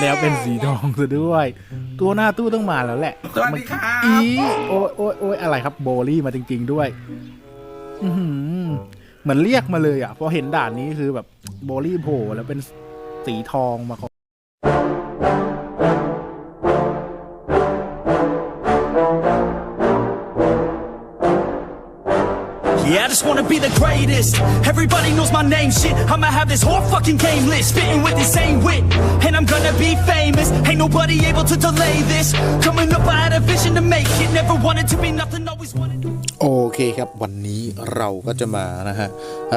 แล้วเป็นสีทองซะด้วย ตัวหน้าตู้ต้องมาแล้วแหละสวัสดีครับ อีโอ้ยโอ้ยโอ้ยอะไรครับโบลี่มาจริง ๆ ด้วยอือหือเหมือนเรียกมาเลยอะพอเห็นด่านนี้คือแบบโบลี่โผล่แล้วเป็นสีทองมาก่ be the greatest. Everybody knows my name, shit. I'ma have this whole fucking game list, spitting with the same wit. And I'm gonna be famous. Ain't nobody able to delay this. Coming up, I had a vision to make it. Never wanted to be nothing, always wanted to. โอเคครับ วันนี้เราก็จะมานะฮะ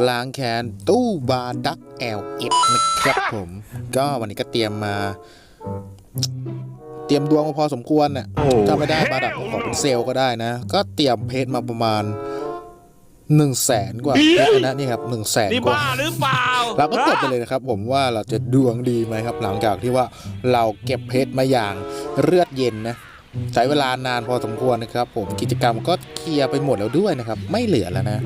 ล้างแค้นตู้บาดัก LF นะครับผม ก็วันนี้ก็เตรียมมาเตรียมดวงมาพอสมควรน่ะถ้าไม่ได้บาดักก็ขอเป็นเซลล์ก็ได้นะ ก็เตรียมเพจมาประมาณ 1นึ่งแสนกว่าเพจนะนี่ครับหนึ่งแสนกว่าหรือเปล่าเราก็กดไปเลยนะครับ ผมว่าเราจะดวงดีไหมครับ หลังจากที่ว่าเราเก็บเพชรมาอย่างเลือดเย็นนะใช้เวลานานพอสมควรนะครับ ผมกิจกรรมก็เคลียร์ไปหมดแล้วด้วยนะครับ ไม่เหลือแล้วนะ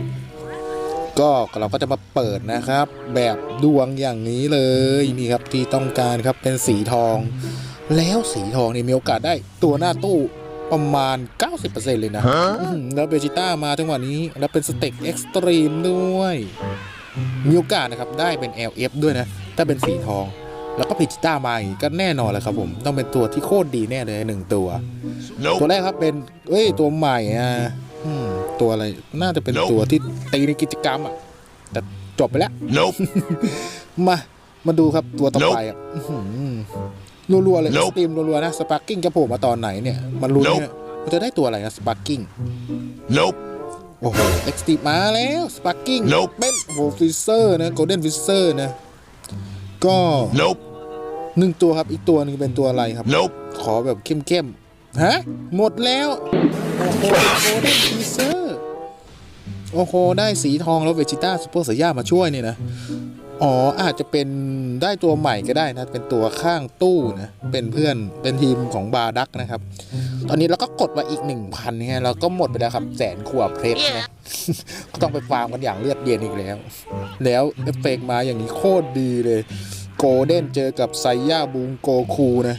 ก็เราก็จะมาเปิดนะครับ แบบดวงอย่างนี้เลยนี่ครับที่ต้องการครับเป็นสีทอง แล้วสีทองนี่มีโอกาสได้ตัวหน้าตู้ ประมาณ 90%เลยนะอื้อหือแล้วเบจิต้ามาจังหวะนี้ แล้วเป็นสเต็กเอ็กซ์ตรีมด้วย มีโอกาสนะครับ ได้เป็น LF ด้วยนะ ถ้าเป็นสีทอง แล้วก็พิจิต้ามาอีกก็แน่นอนแหละครับผม ต้องเป็นตัวที่โคตรดีแน่เลยหนึ่งตัว ตัวแรกครับเป็น เอ้ย ตัวใหม่อะอืมตัวอะไร น่าจะเป็นตัวที่ตีในกิจกรรมอะ แต่จบไปแล้ว Nope. มา มาดูครับตัวต่อไปอะอื้อหือ รัวๆเลย Nope สตรีมรัวๆนะสปาร์กิ้งจะโผล่มาตอนไหนเนี่ยมันรู้เนี่ยมันจะได้ตัวอะไรนะสปาร์กิ้ง Nope. โอ้โหเอ็กซ์ตีมาแล้วสปาร์กิ้ง Nope เป็นโอ้โหฟิเซอร์นะโกลเด้นฟิเซอร์นะ ก็ Nope. หนึ่งตัวครับอีกตัวหนึงเป็นตัวอะไรครับ Nope. ขอแบบเข้มๆฮะหมดแล้วโอ้โหโกลเด้นฟิเซอร์โอ้โหได้สีทองแล้วเวจิต้าซูเปอร์สายามาช่วยเนี่ยนะ อ๋ออาจจะเป็นได้ตัวใหม่ก็ได้นะ เป็นตัวข้างตู้นะเป็นเพื่อนเป็นทีมของบาดักนะครับ ตอนนี้เราก็กดมาอีก1,000เนี่ยเราก็หมดไปแล้วครับแสนขวบเพชรนะก็ต้องไปฟาร์มกันอย่างเลือดเย็นอีกแล้ว แล้วเอฟเฟกต์มาอย่างนี้โคตรดีเลย โกลเด้นเจอกับไซย่าบูงโกคูนะ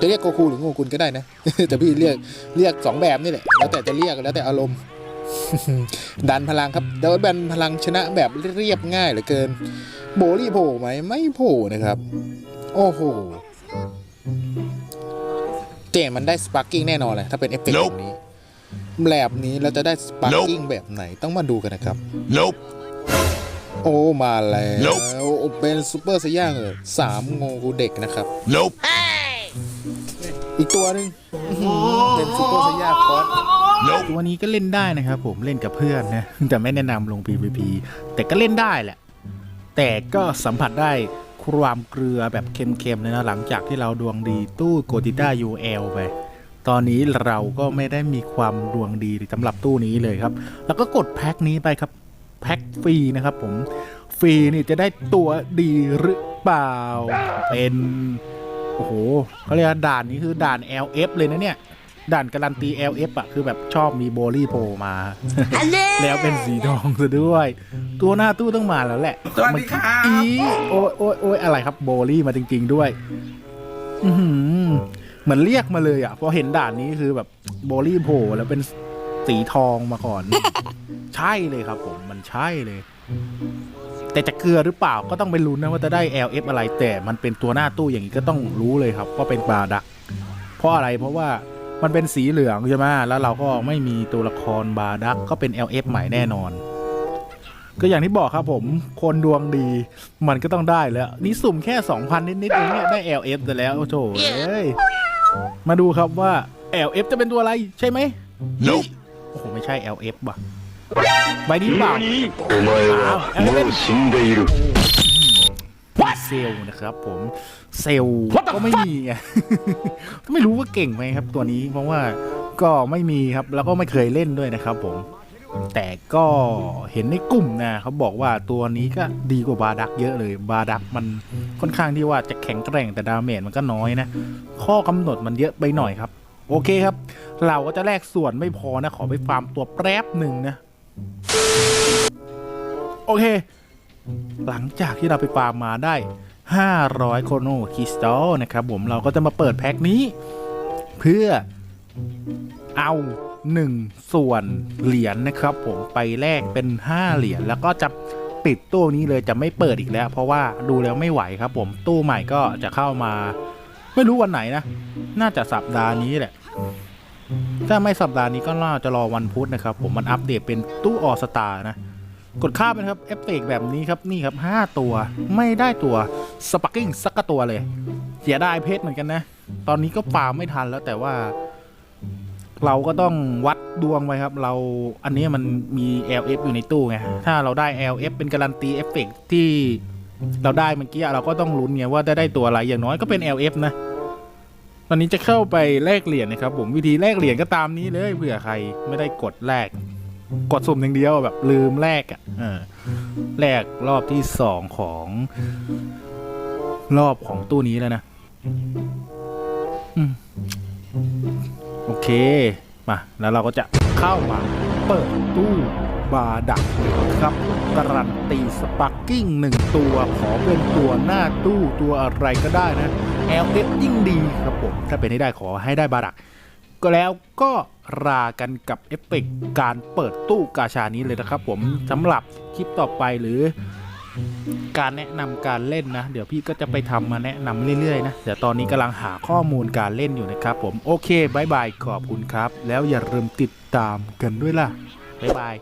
จะเรียกโกคูหรือโงกุลก็ได้นะ แต่พี่เรียกเรียกสองแบบนี่แหละแล้วแต่จะเรียกแล้วแต่อารมณ์ ดันพลังครับแต่ว่าดันพลังชนะแบบเรียบง่ายเหลือเกิน โบลี่โผล่ไหมไม่โผล่นะครับ โอ้โหเจมันได้สปาร์กิ้งแน่นอนเลยถ้าเป็นเอฟเฟกต์แบบนี้แบบนี้เราจะได้สปาร์กิ้งแบบไหนต้องมาดูกันนะครับ Nope. โอ้มาแล้ว Nope โอ้เป็นซูเปอร์สย่างเลยสามโงกูเด็กนะครับ Nope. อีกตัวหนึ่งอื้อหือเป็นซูเปอร์สย่าคอส Nope. ตัวนี้ก็เล่นได้นะครับผมเล่นกับเพื่อนนะแต่ไม่แนะนำลง PVP แต่ก็เล่นได้แหละ แต่ก็สัมผัสได้ความเกลือแบบเค็มๆเลยนะหลังจากที่เราดวงดีตู้โกติต้า UL ไป ตอนนี้เราก็ไม่ได้มีความดวงดีสำหรับตู้นี้เลยครับ แล้วก็กดแพ็คนี้ไปครับ แพ็คฟรีนะครับผม ฟรีนี่จะได้ตัวดีหรือเปล่าเป็นโอ้โหเขาเรียกว่าด่านนี้คือด่าน LF เลยนะเนี่ย ด่านการันตี LF อะ คือแบบชอบมีโบลี่โผล่มา แล้วเป็นสีทองซะด้วย ตัวหน้าตู้ต้องมาแล้วแหละสวัสดีครับ อีโอ้ยโอ้ยโอ้ยอะไรครับโบลี่มาจริง ๆด้วย อือหือเหมือนเรียกมาเลยอะพอเห็นด่านนี้คือแบบโบลี่โผล่แล้วเป็นสีทองมาก่อน ใช่เลยครับผมมันใช่เลย แต่จะเกลือหรือเปล่าก็ต้องไปลุ้นนะว่าจะได้ LF อะไรแต่มันเป็นตัวหน้าตู้อย่างนี้ก็ต้องรู้เลยครับว่าเป็นบาดัก เพราะอะไรเพราะว่ามันเป็นสีเหลืองใช่ไหมแล้วเราก็ไม่มีตัวละครบาดักก็เป็น LF ใหม่แน่นอน ก็อย่างที่บอกครับผมคนดวงดีมันก็ต้องได้แล้ว นี่สุ่มแค่ 2,000 นิดๆเองเนี่ยได้ LF แต่แล้วโอ้โถเอ้ยมาดูครับว่า LF จะเป็นตัวอะไรใช่ไหม Nope. โอ้โหไม่ใช่ LF ว่ะ ใบนี้หรือป่าโอ้ไม่ว่าโม่ชินได้รู้เซลนะครับผมเซลก็ไม่มีไงไม่รู้ว่าเก่งไหมครับตัวนี้เพราะว่าก็ไม่มีครับแล้วก็ไม่เคยเล่นด้วยนะครับผมแต่ก็เห็นในกลุ่มนะเขาบอกว่าตัวนี้ก็ดีกว่าบาดักเยอะเลย บาดักมันค่อนข้างที่ว่าจะแข็งแกร่งแต่ดาเมจมันก็น้อยนะ ข้อกำหนดมันเยอะไปหน่อยครับ โอเคครับ เราก็จะแลกส่วนไม่พอนะ ขอไปฟาร์มตัวแป๊บหนึ่งนะ โอเค หลังจากที่เราไปฟาร์มมาได้ 500 โคโนคริสตัลนะครับผมเราก็จะมาเปิดแพ็คนี้ เพื่อเอา1ส่วนเหรียญนะครับ ผมไปแลกเป็น 5 เหรียญแล้วก็จะปิดตู้นี้เลยจะไม่เปิดอีกแล้ว เพราะว่าดูแล้วไม่ไหวครับ ผมตู้ใหม่ก็จะเข้ามา ไม่รู้วันไหนนะ น่าจะสัปดาห์นี้แหละ ถ้าไม่สัปดาห์นี้ก็น่าจะรอวันพุธนะครับ ผมมันอัปเดตเป็นตู้ออสตานะ กดข้ามไปนะครับเอฟเฟกต์แบบนี้ครับนี่ครับ 5 ตัวไม่ได้ตัวสปักกิ้งสักตัวเลย เสียดายเพชรเหมือนกันนะ ตอนนี้ก็ฟาร์มไม่ทันแล้วแต่ว่า เราก็ต้องวัดดวงไว้ครับ เราอันนี้มันมี LF อยู่ในตู้ไงถ้าเราได้ LF เป็นการันตีเอฟเฟกต์ที่เราได้เมื่อกี้เราก็ต้องลุ้นไงว่าจะได้ตัวอะไรอย่างน้อยก็เป็น LF นะ ตอนนี้จะเข้าไปแลกเหรียญนะครับผมวิธีแลกเหรียญก็ตามนี้เลยเผื่อใครไม่ได้กดแลกกดสุ่มอย่างเดียวแบบลืมแลกอะแลกรอบที่สองของรอบของตู้นี้แล้วนะอโอเคมาแล้วเราก็จะเข้ามาเปิดตู้ บาดักครับการันตีสปักกิ้งหนึ่งตัวขอเป็นตัวหน้าตู้ตัวอะไรก็ได้นะ LF ยิ่งดีครับผม ถ้าเป็นให้ได้ขอให้ได้บาดัก ก็แล้วก็รากันกับเอฟเฟกต์การเปิดตู้กาชานี้เลยนะครับผมสำหรับคลิปต่อไปหรือการแนะนำการเล่นนะ เดี๋ยวพี่ก็จะไปทำมาแนะนำเรื่อยๆนะเดี๋ยวตอนนี้กำลังหาข้อมูลการเล่นอยู่นะครับผมโอเคบายบายขอบคุณครับ แล้วอย่าลืมติดตามกันด้วยล่ะบายบาย